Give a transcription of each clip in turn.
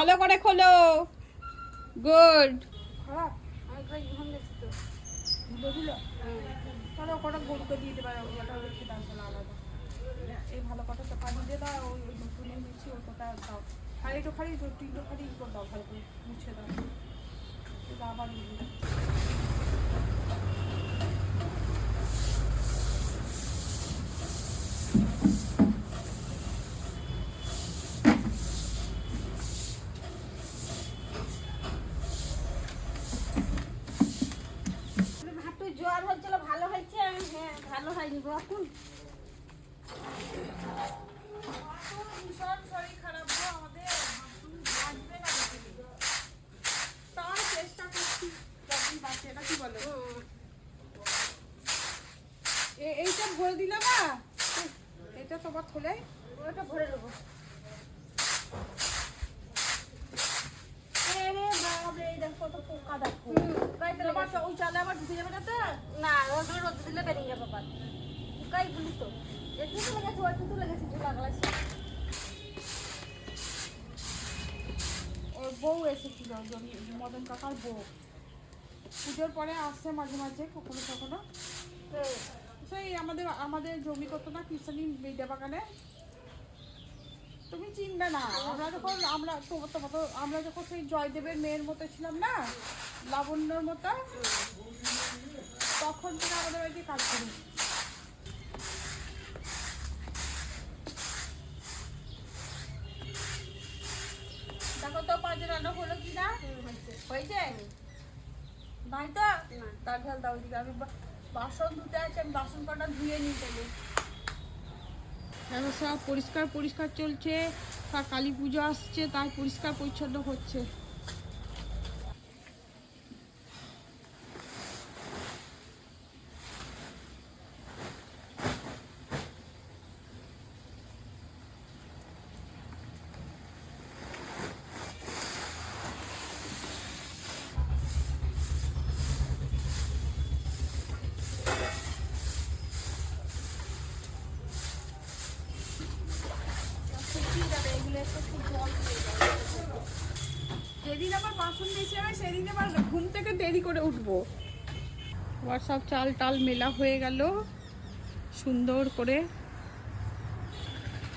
ভালো করে খোলো। গুড তো এই ভালো তো দিয়ে দাও ওই দাও আর একটু খালি তিনটে খালি দাও ভালো করে মুছে দাও আবার ই দিও। হাঁটু জ্বর হচ্ছিল ভালো হয়েছে হ্যাঁ ভালো হয়নি গো এখন ভীষণ শরীর খারাপ গো আমাদের বাঁচবে না বেশি দিন। তাও চেষ্টা করছি যতদিন বাঁচে এটা কি বলো এ- ভরে দিলে না? এটা তোমার থলে ওটা ভরে দেবো। তো না তো? রোদ দিলে বেরিয়ে যাবে পোকাই গুলি তো। একটু তুলে গেছে একটু তুলে গেছে ঝুলা গলাছে ওর বউ এসেছিল মদন কাকার বউ। পুজোর পরে আসছে মাঝে মাঝে কখনো কখনো। সেই আমাদের আমাদের জমি কত না কিষানি মেয়েটা বাগানে? তুমি চিনবে না। আমরা যখন আমরা তোমার তো আমরা যখন সেই জয়দেবের মেয়ের মতো ছিলাম না লাবণ্যর মতো তখন থেকে আমাদের বাড়িতে কাজ করি। দেখো তো পাঁচ রান্না হলো কি না হয়েছে? নাই তো? তার ঝাল দাও আমি বাসন ধুতে আছে, আমি বাসন কটা ধুয়ে নিতে দেখো এখন সব পরিষ্কার পরিষ্কার চলছে তার কালী পুজো আসছে তাই পরিষ্কার পরিচ্ছন্ন হচ্ছে শুকিয়ে যাবে এগুলো একটু একটু জল দিয়ে দাও। যেদিন আবার বাসন বেশি হবে সেদিন পারল ঘুম থেকে দেরি করে উঠবো। আবার সব চাল টাল মেলা হয়ে গেল, সুন্দর করে,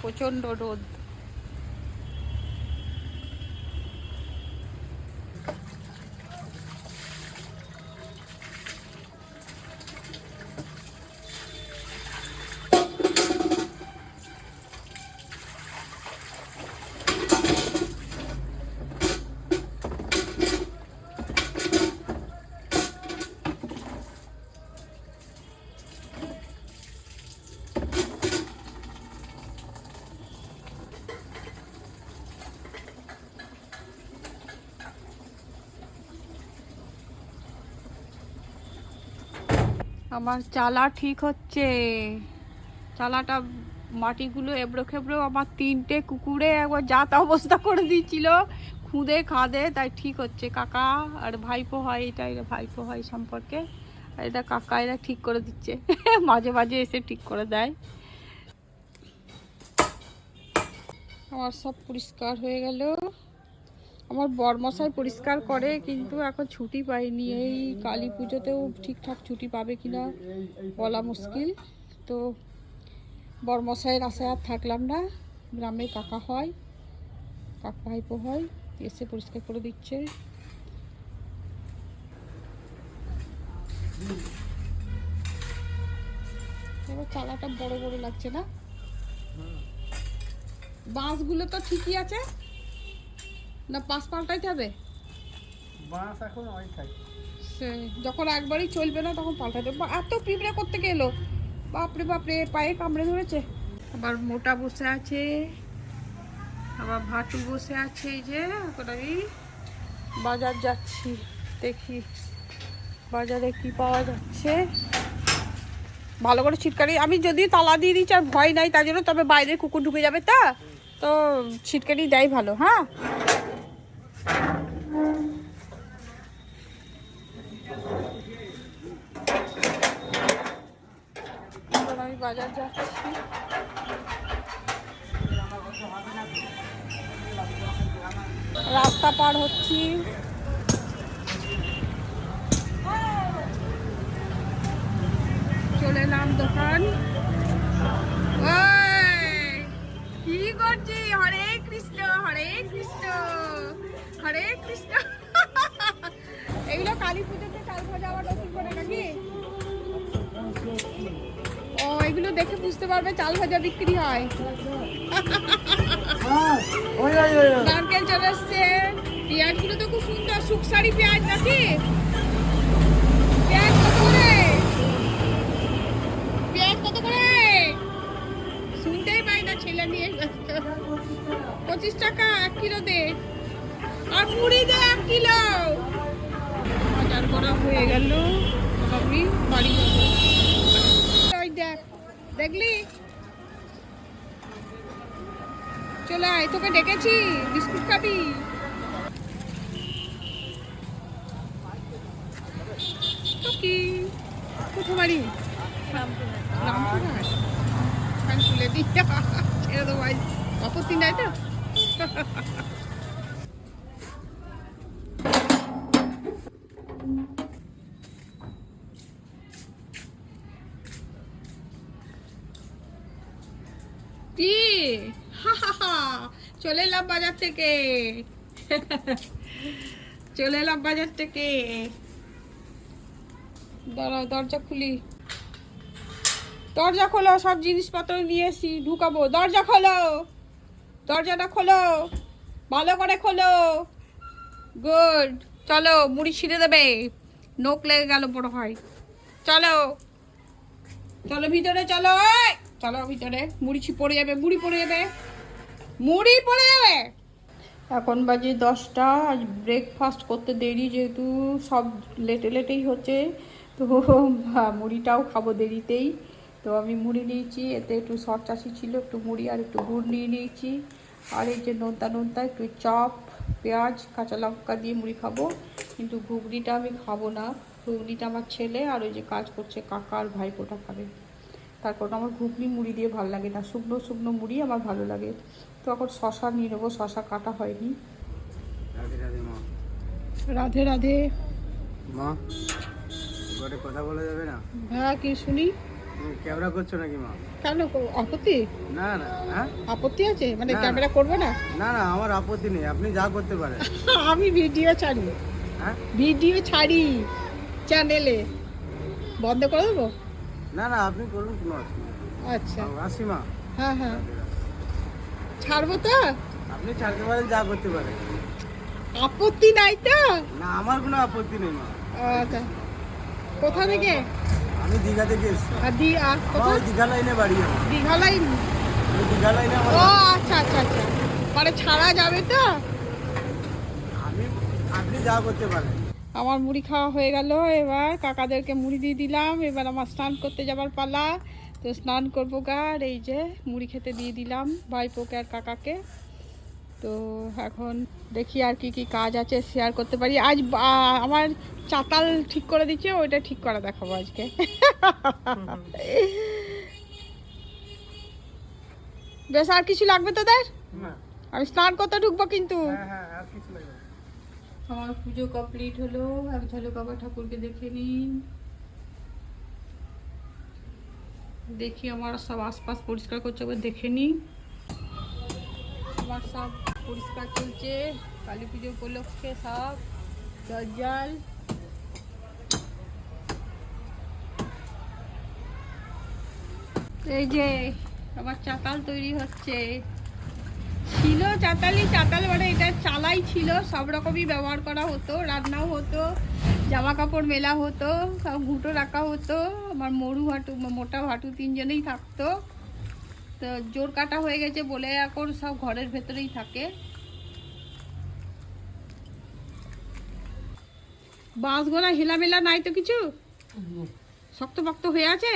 প্রচণ্ড রোদ। আমার চালা ঠিক হচ্ছে। চালাটা মাটিগুলো এবড়ো খেবড়ো আমার তিনটে কুকুরে একবার যাত অবস্থা করে দিয়েছিল। খুঁদে খাদে, তাই ঠিক হচ্ছে। কাকা আর ভাইপো হয়, এটা এটা ভাইপো হয় সম্পর্কে। আর এটা কাকা এরা ঠিক করে দিচ্ছে। মাঝে মাঝে এসে ঠিক করে দেয়। আমার সব পরিষ্কার হয়ে গেল। আমার বরমশাই পরিষ্কার করে, কিন্তু এখন ছুটি পাইনি। এই কালী পুজোতেও ঠিকঠাক ছুটি পাবে কিনা বলা মুশকিল। তো বরমশাইয়ের আশায় আর থাকলাম না। গ্রামে কাকা হয় কাকা ভাইপো হয়, এসে পরিষ্কার করে দিচ্ছে। এবার চালাটা বড় বড় লাগছে না? বাঁশগুলো তো ঠিকই আছে। না পাশ পাল্টাইতে হবে? বাঁশ এখন ওইটাই সে যখন একবারই চলবে না তখন পাল্টাতে এত পিঁপড়ে করতে গেলো বাপরে বাপরে পায়ে কামড়ে ধরেছে। আবার মোটা বসে আছে। আবার ভাটু বসে আছে এই যে এখন আমি বাজার যাচ্ছি দেখি বাজারে কি পাওয়া যাচ্ছে। ভালো করে ছিটকারি আমি যদি তালা দিয়ে দিচ্ছি আর ভয় নাই তার জন্য তবে বাইরে কুকুর ঢুকে যাবে তা? তো ছিটকারি দেয় ভালো হ্যাঁ এখন আমি বাজার যাচ্ছি। রাস্তা পার হচ্ছি। চলে এলাম দোকান। কি করছি হরে কৃষ্ণ হরে কৃষ্ণ হরে কৃষ্ণ। এগুলো কালী পুজোতে ভাজা আবার নতুন করে নাকি? দেখে বুঝতে পারবে চাল ভাজা বিক্রি হয়। হ্যাঁ। নারকেল চলে এসছে পেঁয়াজগুলো তো খুব সুন্দর সুকসারি পেঁয়াজ নাকি? পেঁয়াজ কত করে? পেঁয়াজ কত করে? শুনতেই পাই না ছেলে নিয়ে পঁচিশ টাকা এক কিলো দে আর মুড়ি দে এক কিলো। বাজার করা হয়ে গেল। আমি বাড়ি যাব। দেখলি? চলে আয় তোকে ডেকেছি বিস্কুট খাবি। কি? কোথায় বাড়ি? নাই তো? কি চলে এলাম বাজার থেকে। চলে এলাম বাজার থেকে। দাঁড়াও, দরজা খুলি। দরজা খোলো, সব জিনিসপত্র নিয়ে এসি, ঢুকাবো। দরজা খোলো, দরজাটা খোলো, ভালো করে খোলো। গুড, চলো, মুড়ি ছিঁড়ে দেবে। নোক লেগে গেল বড় হয় চলো চলো ভিতরে, চলো! চলো ভিতরে, মুড়ি পড়ে যাবে, মুড়ি পড়ে যাবে। মুড়ি পড়ে যাবে? এখন বাজে দশটা, আজ ব্রেকফাস্ট করতে দেরি যেহেতু, সব লেটে লেটেই হচ্ছে। তো মুড়িটাও খাব দেরিতেই। তো আমি মুড়ি নিয়েছি, এতে একটু শর্ট চাষি ছিল, একটু মুড়ি আর একটু গুড় নিয়ে নিয়েছি। আর এই যে নোনতা নোনতা, একটু চপ, পেঁয়াজ, কাঁচা লঙ্কা দিয়ে মুড়ি খাব। কিন্তু ঘুগনিটা আমি খাব না। ঘুগনিটা আমার ছেলে আর ওই যে কাজ করছে কাকা আর ভাইপোটা খাবে। তারপর আমার ঘুগনি মুড়ি দিয়ে ভালো লাগে না। শুকনো শুকনো মুড়ি আমার ভালো লাগে। তো এখন শশা নিয়ে নেব শশা কাটা হয়নি। রাধে রাধে মা। ঘরে কথা বলা যাবে না? হ্যাঁ কি শুনি? ক্যামেরা করছ নাকি মা? কেন আপত্তি? না না হ্যাঁ? আপত্তি আছে? মানে। ক্যামেরা করবে না? না না আমার আপত্তি নেই। আপনি যা করতে পারেন। আমি ভিডিও ছাড়ি। হ্যাঁ? ভিডিও ছাড়ি চ্যানেলে। বন্ধ করে দেবো? না না আপনি করুন কোনো আচ্ছা। আসি মা হ্যাঁ হ্যাঁ। ছাড়বো তো? আপনি ছাড়তে পারেন যা করতে পারেন। আপত্তি নাই তো? না আমার কোনো আপত্তি নেই মা। আচ্ছা। কোথা থেকে? আমি দীঘা থেকে এসেছি। আর দি আর আমার দীঘা লাইনে বাড়ি দীঘা লাইন? দীঘা লাইনে আমার ও আচ্ছা আচ্ছা আচ্ছা। মানে ছাড়া যাবে তো? আমি আপনি যা করতে পারেন। আমার মুড়ি খাওয়া হয়ে গেল এবার কাকাদেরকে মুড়ি দিয়ে দিলাম। এবার আমার স্নান করতে যাবার পালা। তো স্নান করব গা আর এই যে মুড়ি খেতে দিয়ে দিলাম ভাইপোকে আর কাকাকে। তো এখন দেখি আর কি কি কাজ আছে শেয়ার করতে পারি। আজ আমার চাতাল ঠিক করে দিচ্ছে ওইটা ঠিক করা দেখাবো আজকে। বেশ আর কিছু লাগবে তোদের? আমি স্নান করতে ঢুকবো কিন্তু। হ্যাঁ হ্যাঁ না। আমার পুজো কমপ্লিট হলো এক ঝলক বাবা ঠাকুরকে দেখে নিন দেখি আমার সব আশপাশ পরিষ্কার করছে, একবার দেখে নিই। আমার সব পরিষ্কার চলছে, কালী পুজো উপলক্ষে সব, জল এই যে, আমার চাতাল তৈরি হচ্ছে। ছিল চাতালি চাতাল মানে এটা চালাই ছিল সব রকমই ব্যবহার করা হতো রান্নাও হতো জামা কাপড় মেলা হতো সব ঘুঁটো রাখা হতো আমার মরু হাঁটু মোটা হাঁটু তিনজনেই থাকতো। তো জোর কাটা হয়ে গেছে বলে এখন সব ঘরের ভেতরেই থাকে। বাঁশগোলা হেলামেলা নাই তো কিছু? শক্ত পক্ত হয়ে আছে?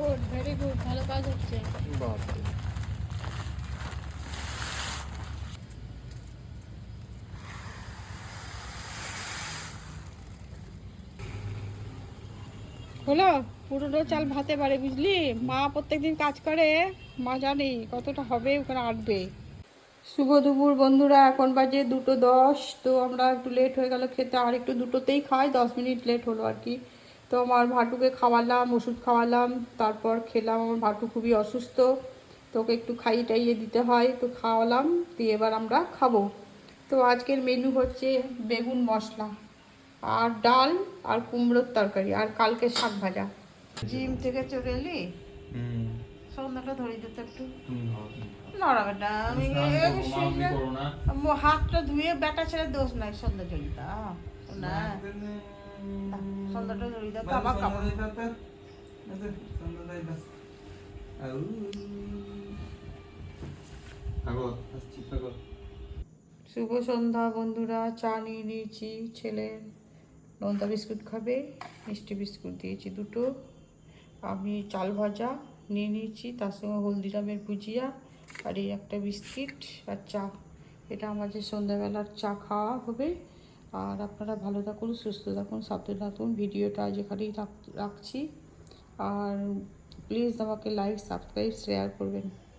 গুড ভেরি গুড ভালো কাজ হচ্ছে। হলো পুরোনো চাল ভাতে পারে বুঝলি? মা প্রত্যেকদিন কাজ করে মা জানে কতটা হবে ওখানে আটবে। শুভ দুপুর বন্ধুরা এখন বাজে দুটো দশ তো আমরা একটু লেট হয়ে গেল খেতে আর একটু দুটোতেই খাই দশ মিনিট লেট হলো আর কি। তো আমার ভাটুকে খাওয়ালাম ওষুধ খাওয়ালাম তারপর খেলাম আমার ভাটু খুবই অসুস্থ। তোকে একটু খাইয়ে টাইয়ে দিতে হয় তো খাওয়ালাম দিয়ে এবার আমরা খাব। তো আজকের মেনু হচ্ছে বেগুন মশলা আর ডাল আর কুমড়োর তরকারি আর কালকে শাক ভাজা। জিম থেকে চলে এলি? সন্ধ্যাটা ধরে দিত একটু। আমি। মো- হাতটা ধুয়ে বেটা ছেড়ে দোষ নাই সন্ধ্যা জড়িতা না। সন্ধ্যাটা জড়িয়ে দাও তো আবার কাপড় শুভ সন্ধ্যা বন্ধুরা চা নিয়ে নিয়েছি ছেলের নোনতা বিস্কুট খাবে মিষ্টি বিস্কুট দিয়েছি দুটো। আমি চাল ভাজা নিয়ে নিয়েছি তার সঙ্গে হলদিরামের ভুজিয়া আর এই একটা বিস্কিট আর চা। এটা আমাদের সন্ধ্যাবেলার চা খাওয়া হবে। আর আপনারা ভালো থাকুন, সুস্থ থাকুন সাথে থাকুন। ভিডিওটা যেখানেই এখানেই রাখ- রাখছি। আর প্লিজ আমাকে লাইক সাবস্ক্রাইব শেয়ার করবেন।